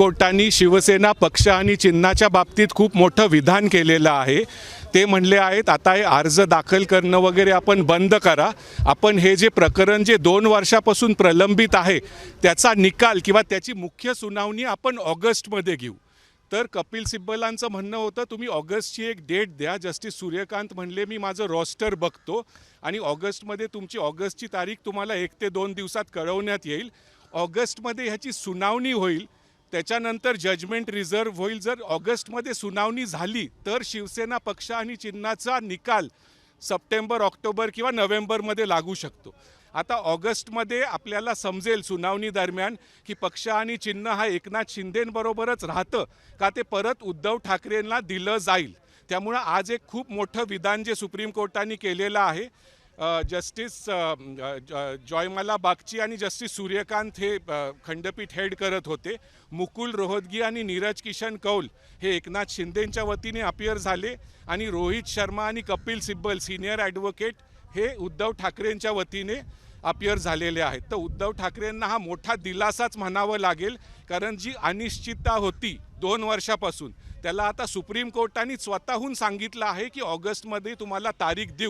कोर्टाने शिवसेना पक्ष आणि चिन्हाच्या बाबतीत खूप मोठं विधान केलेलं आहे. ते म्हणले आहेत आता हे अर्ज दाखल करणं वगैरे आपण बंद करा. आपण हे जे प्रकरण जे दोन वर्षापासून प्रलंबित आहे त्याचा निकाल किंवा त्याची मुख्य सुनावणी आपण ऑगस्टमध्ये घेऊ. तर कपिल सिब्बलांचं म्हणणं होतं तुम्ही ऑगस्टची एक डेट द्या. जस्टिस सूर्यकांत म्हणले मी माझं रॉस्टर बघतो आणि ऑगस्टमध्ये तुमची ऑगस्टची तारीख तुम्हाला एक ते दोन दिवसात कळवण्यात येईल. ऑगस्टमध्ये ह्याची सुनावणी होईल. त्याच्यानंतर जजमेंट रिझर्व होईल. जर ऑगस्टमध्ये सुनावणी झाली तर शिवसेना पक्ष आणि चिन्हाचा निकाल सप्टेंबर ऑक्टोबर किंवा नोव्हेंबरमध्ये लागू शकतो. आता ऑगस्टमध्ये आपल्याला समजेल सुनावणी दरम्यान की पक्ष आणि चिन्ह हा एकनाथ शिंदेंबरोबरच राहतं का ते परत उद्धव ठाकरेंना दिलं जाईल. त्यामुळं आज एक खूप मोठं विधान जे सुप्रीम कोर्टाने केलेलं आहे जस्टिस जॉयमाला बागची आणि जस्टिस सूर्यकांत हे खंडपीठ हेड करत होते. मुकुल रोहतगी आणि नीरज किशन कौल हे एकनाथ शिंदेंच्या वतीने अपियर झाले आणि रोहित शर्मा आणि कपिल सिब्बल सिनियर ॲडव्होकेट हे उद्धव ठाकरेंच्या वतीने अपियर झालेले आहेत. तर उद्धव ठाकरेंना हा मोठा दिलासाच म्हणावं लागेल कारण जी अनिश्चितता होती दोन वर्षापासून त्याला आता सुप्रीम कोर्टाने स्वतःहून सांगितलं आहे की ऑगस्टमध्ये तुम्हाला तारीख देऊ.